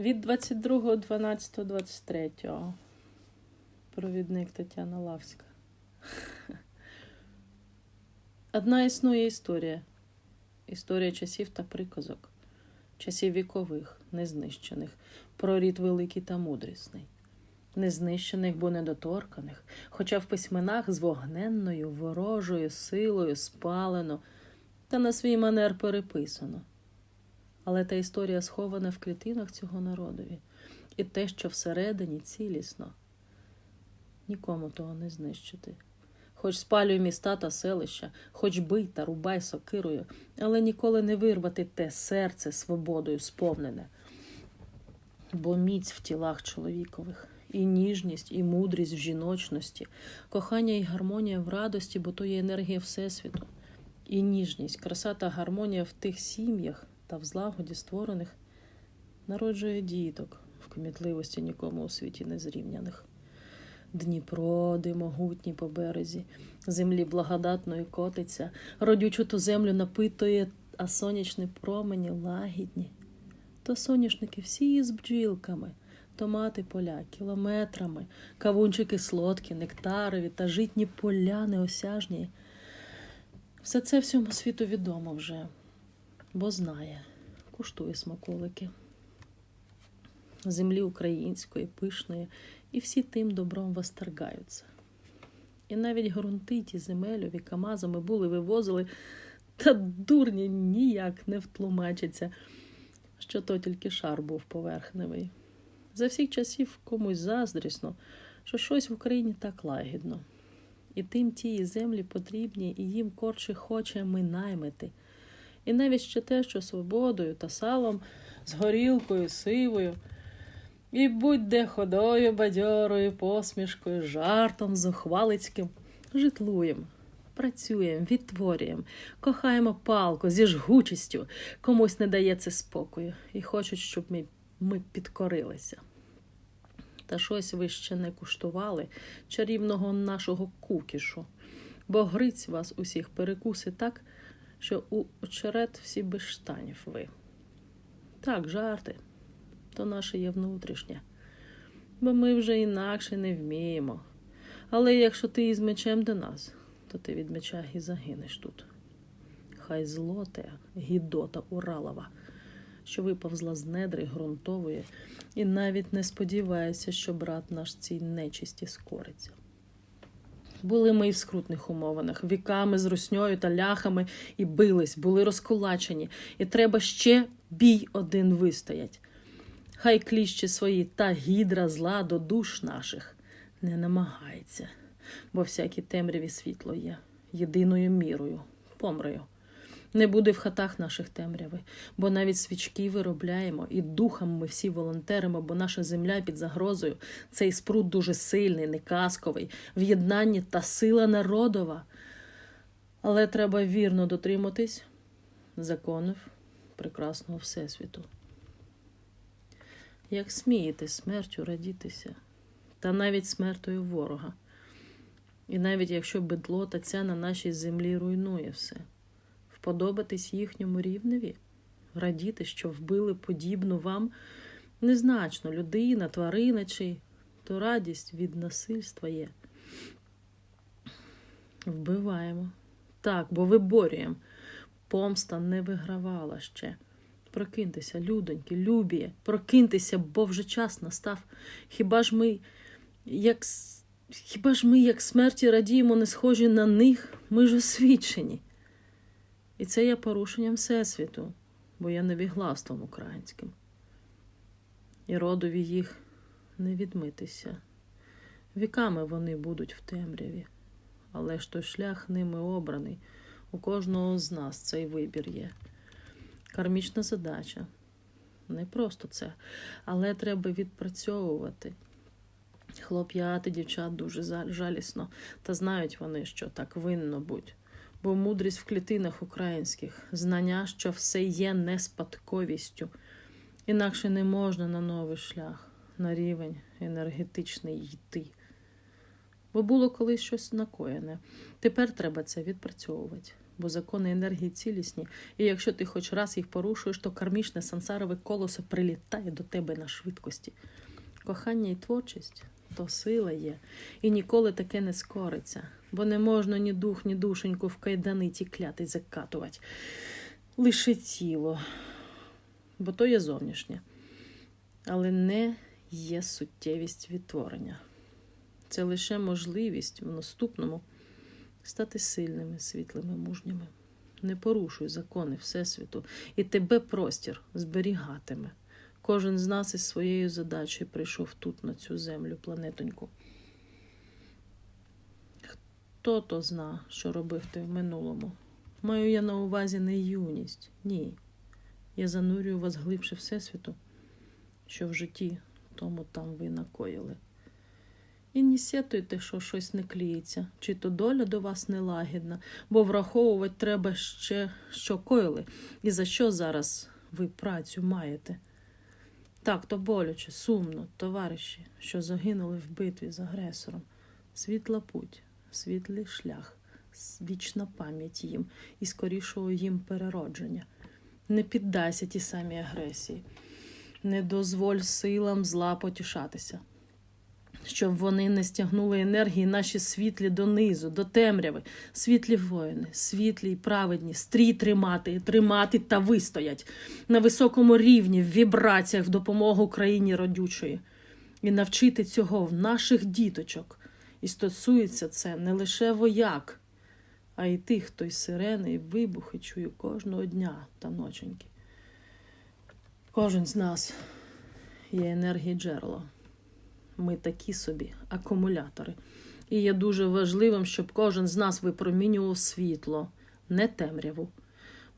Від 22.12.23. Провідник Тетяна Лавська. Одна існує історія. Історія часів та приказок, часів вікових, незнищених, про рід великий та мудрісний, незнищених, бо недоторканих, хоча в письменах з вогненною, ворожою силою спалено та на свій манер переписано. Але та історія схована в клітинах цього народові, і те, що всередині цілісно, нікому того не знищити. Хоч спалюй міста та селища, хоч бий та рубай сокирою, але ніколи не вирвати те серце свободою сповнене. Бо міць в тілах чоловікових, і ніжність, і мудрість в жіночності, кохання і гармонія в радості, бо то є енергія Всесвіту, і ніжність, краса та гармонія в тих сім'ях та в злагоді створених народжує діток в кмітливості нікому у світі не зрівняних. Дніпро, могутній по березі, землі благодатної котиться, родючу ту землю напитує, а сонячні промені лагідні. То соняшники всі з бджілками, томати поля кілометрами, кавунчики солодкі, нектарові та житні поля неосяжні. Все це всьому світу відомо вже, бо знає, куштує смаколики. Землі української, пишної, і всі тим добром восторгаються. І навіть грунти ті земельові камазами були вивозили, та дурні ніяк не втлумачаться, що то тільки шар був поверхневий. За всіх часів комусь заздрісно, що щось в Україні так лагідно. І тим тії землі потрібні, і їм корче хоче минаймити. І навіть ще те, що свободою та салом, з горілкою, сивою, і будь-де ходою, бадьорою, посмішкою, жартом, зухвалицьким, житлуєм, працюємо, відтворюємо, кохаємо палку зі жгучістю, комусь не дає це спокою, і хочуть, щоб ми, ми підкорилися. Та щось ви ще не куштували чарівного нашого кукішу, бо гриць вас усіх перекуси так, що у очерет всі без штанів ви. Так, жарти, то наше є внутрішнє, бо ми вже інакше не вміємо. Але якщо ти із мечем до нас, то ти від меча і загинеш тут. Хай злоте, гідота Уралова, що виповзла з недри ґрунтової, і навіть не сподівається, що брат наш цій нечисті скориться. Були ми і в скрутних умовинах, віками з русньою та ляхами і бились, були розкулачені, і треба ще бій один вистоять. Хай кліщі свої та гідра зла до душ наших не намагається, бо всякі темряві світло є єдиною мірою, помрою. Не буде в хатах наших темряви, бо навіть свічки виробляємо, і духом ми всі волонтеримо, бо наша земля під загрозою. Цей спрут дуже сильний, не казковий, в та сила народова. Але треба вірно дотриматись законів прекрасного Всесвіту. Як смієте смертю радітися, та навіть смертою ворога. І навіть якщо бедло та ця на нашій землі руйнує все вподобатись їхньому рівневі, радіти, що вбили подібну вам незначно людина, тварина чи то радість від насильства є. Вбиваємо. Так, бо виборюємо. Помста не вигравала ще. Прокиньтеся, людоньки, любіє, прокиньтеся, бо вже час настав. Хіба ж ми, як хіба ж ми, як смерті, радіємо, не схожі на них, ми ж освічені. І це є порушенням Всесвіту, бо є невіглаством українським. І родові їх не відмитися. Віками вони будуть в темряві, але ж той шлях ними обраний. У кожного з нас цей вибір є. Кармічна задача. Не просто це, але треба відпрацьовувати. Хлоп'яти, дівчат дуже жалісно, та знають вони, що так винно будь бо мудрість в клітинах українських, знання, що все є не спадковістю, інакше не можна на новий шлях, на рівень енергетичний йти. Бо було колись щось накоєне. Тепер треба це відпрацьовувати, бо закони енергії цілісні, і якщо ти хоч раз їх порушуєш, то кармічне сансарове колесо прилітає до тебе на швидкості. Кохання і творчість то сила є, і ніколи таке не скориться, бо не можна ні дух, ні душеньку в кайдани ті клятий закатувати. Лише тіло, бо то є зовнішнє, але не є суттєвість відтворення. Це лише можливість в наступному стати сильними, світлими, мужніми. Не порушуй закони Всесвіту, і тебе простір зберігатиме. Кожен з нас із своєю задачею прийшов тут, на цю землю, планетоньку. Хто то зна, що робив ти в минулому? Маю я на увазі не юність, ні. Я занурюю вас глибше Всесвіту, що в житті тому там ви накоїли. І не сетуйте, що щось не кліється, чи то доля до вас нелагідна, бо враховувати треба ще, що коїли, і за що зараз ви працю маєте. Так, то боляче, сумно, товариші, що загинули в битві з агресором. Світла путь, світлий шлях, вічна пам'ять їм і скорішого їм переродження. Не піддайся ті самі агресії, не дозволь силам зла потішатися, щоб вони не стягнули енергії наші світлі донизу, до темряви, світлі воїни, світлі й праведні, стрій тримати, тримати та вистоять на високому рівні в вібраціях в допомогу країні родючої, і навчити цього в наших діточок. І стосується це не лише вояк, а й тих, хто й сирени, і вибухи чує кожного дня та ноченьки. Кожен з нас є енергії джерело. Ми такі собі акумулятори. І є дуже важливим, щоб кожен з нас випромінював світло, не темряву.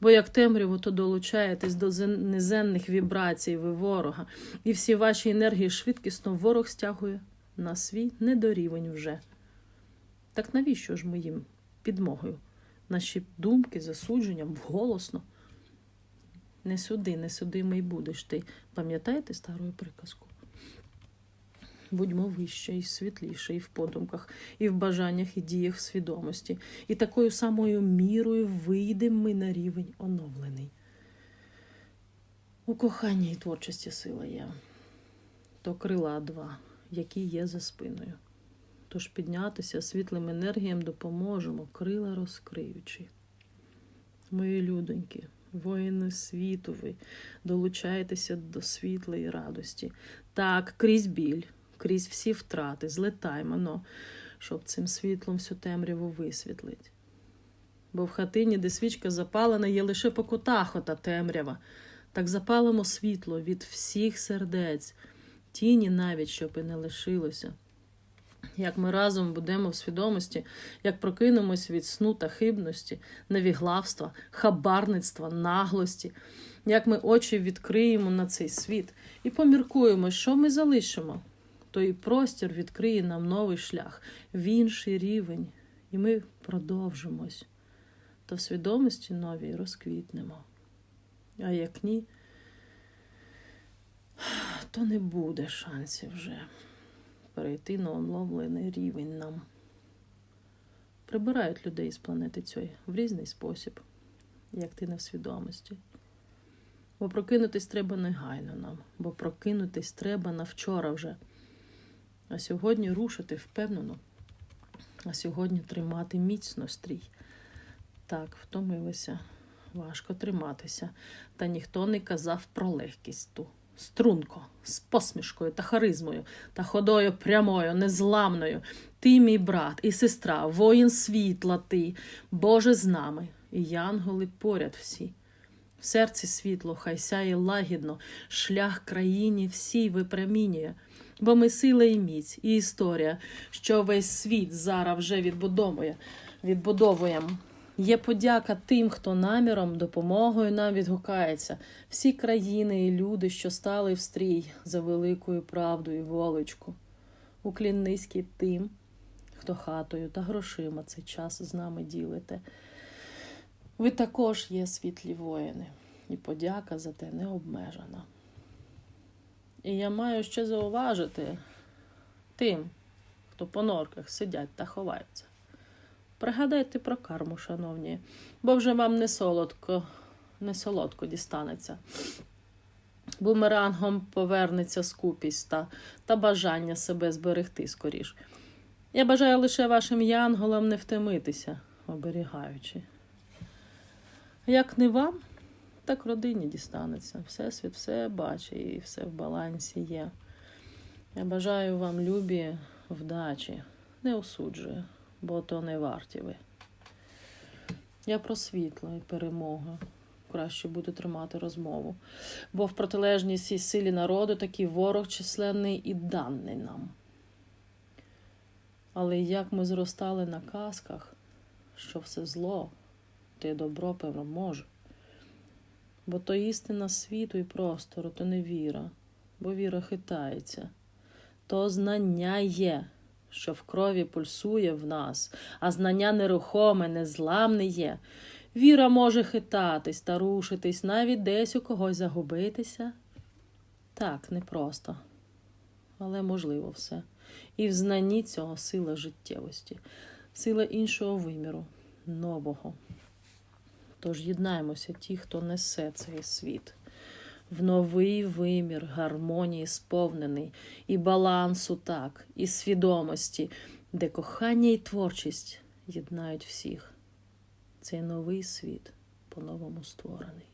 Бо як темряву, то долучаєтесь до зен- неземних вібрацій ви ворога, і всі ваші енергії швидкісно ворог стягує на свій недорівень вже. Так навіщо ж ми їм підмогою? Наші думки, засудження голосно. Не сюди, не сюди ми й будеш ти. Пам'ятаєте стару приказку? Будьмо вище і світліше і в подумках, і в бажаннях, і діях свідомості. І такою самою мірою вийдемо ми на рівень оновлений. У коханні і творчості сила є. То крила два, які є за спиною. Тож піднятися світлим енергіям допоможемо, крила розкриючи. Мої людоньки, воїни світу, ви долучаєтеся до світлої радості. Так, крізь біль, крізь всі втрати, злетаймо, но, щоб цим світлом всю темряву висвітлить. Бо в хатині, де свічка запалена, є лише по кутах ота темрява. Так запалимо світло від всіх сердець, тіні навіть, щоб і не лишилося. Як ми разом будемо в свідомості, як прокинемось від сну та хибності, невіглавства, хабарництва, наглості, як ми очі відкриємо на цей світ і поміркуємо, що ми залишимо, то і простір відкриє нам новий шлях в інший рівень, і ми продовжимось, то в свідомості новій розквітнемо. А як ні, то не буде шансів вже перейти на оновлений рівень нам. Прибирають людей з планети цієї в різний спосіб, як ти не в свідомості. Бо прокинутись треба негайно нам, бо прокинутись треба на вчора вже. А сьогодні рушити впевнено, а сьогодні тримати міцно стрій. Так, втомилися, важко триматися, та ніхто не казав про легкість ту. Струнко, з посмішкою та харизмою, та ходою прямою, незламною. Ти, мій брат і сестра, воїн світла ти, Боже з нами, і янголи поряд всі. В серці світло, хай сяє лагідно, шлях країні всій випромінює, бо ми сила і міць, і історія, що весь світ зараз вже відбудовує, відбудовуємо. Є подяка тим, хто наміром, допомогою нам відгукається, всі країни і люди, що стали в стрій за великою правдою волечку. Уклін низький тим, хто хатою та грошима цей час з нами ділите. Ви також є світлі воїни, і подяка за те не обмежена. І я маю ще зауважити тим, хто по норках сидять та ховаються. Пригадайте про карму, шановні, бо вже вам не солодко, не солодко дістанеться. Бумерангом повернеться скупість та, та бажання себе зберегти скоріш. Я бажаю лише вашим янголам не втомитися, оберігаючи. Як не вам, так родині дістанеться. Всесвіт все бачить і все в балансі є. Я бажаю вам любі вдачі, не осуджую, бо то не варті ви. Я про світло і перемогу. Краще буде тримати розмову. Бо в протилежність цій силі народу такий ворог численний і даний нам. Але як ми зростали на казках, що все зло, те добро, певно, може. Бо то істина світу і простору, то не віра, бо віра хитається. То знання є, що в крові пульсує в нас, а знання нерухоме, незламне є. Віра може хитатись та рушитись, навіть десь у когось загубитися. Так, непросто, але можливо все. І в знанні цього сила життєвості, сила іншого виміру, нового. Тож єднаємося ті, хто несе цей світ. В новий вимір гармонії сповнений, і балансу так, і свідомості, де кохання і творчість єднають всіх. Цей новий світ по-новому створений.